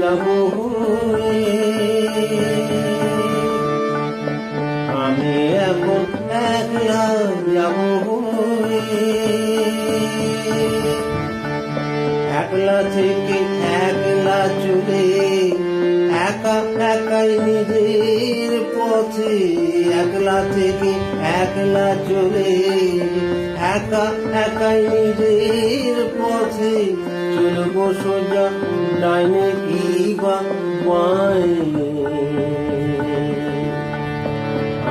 যাব আমি এখন যাব একলা থেকে একলা চলে একা একাই নিজের পথে একলা থেকে একলা চলে একা একাই নিজের পথে চলবো সোজা ডাইনে কি বা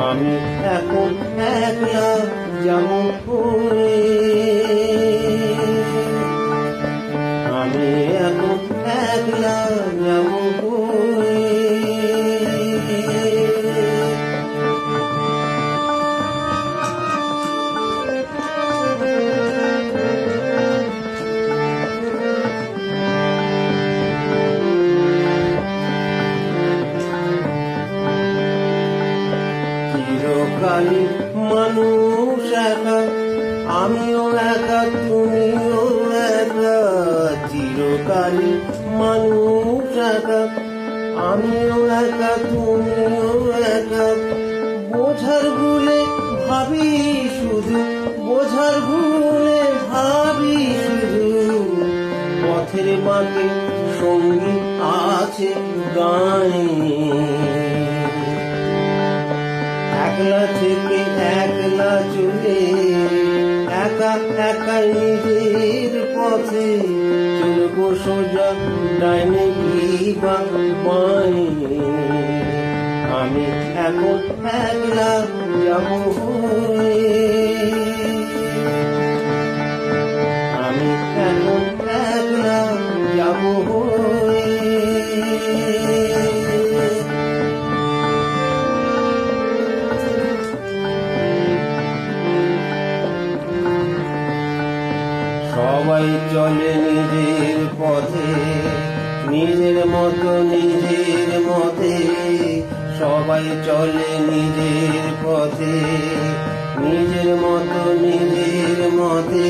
আমি এখন একলা যেমন করে আমি এখন একলা আমিও একা, তুমিও একা, চিরকালই মানুষ একা। আমিও একা, তুমিও একা। বোঝার ভুলে ভাবি শুধু, বোঝার ভুলে ভাবি শুধু। পথের বাঁকে সঙ্গী আছে গায়ে একলা থেকে একলা চলে একা একা নিজের পথে চলবো সোজা ডাইনে বা বাঁয়ে আমি এখন একলা যাব সবাই চলে নিজের পথে। নিজের মতো, নিজের মতে সবাই চলে নিজের পথে। নিজের মতো, নিজের মতে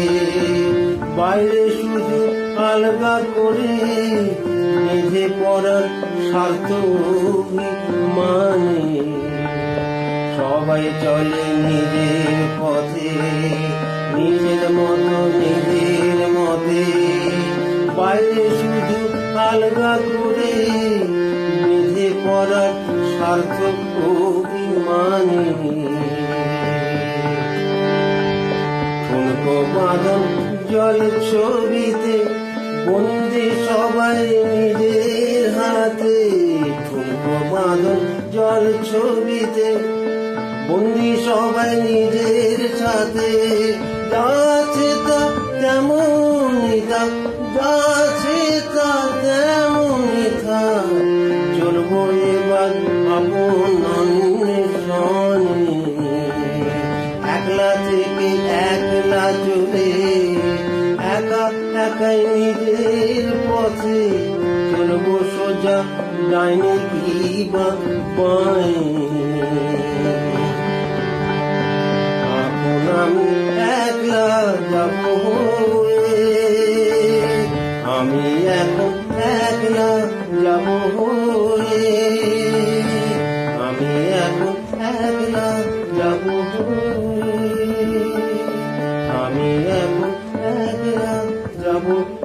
বাইরে শুধু আলগা করে নিজে পড়ার স্বার্থ মানে সবাই চলে নিজের পথে। নিজের মতো বাইরে শুধু আলগা করে বেঁধে পড়ার সার্থক অভিমানে। জল ছবিতে বন্দি সবাই নিজের হাতে। ঠুনকো বাঁধন জল ছবিতে বন্দি সবাই নিজের সাথে। যাচ্ছে তা তেমনই তা যাচ্ছে তা চলে একা একাই নিজের পথে চলবো সোজা আমি একলা যাব আমি এখন একলা যাব Amine Muhammed'e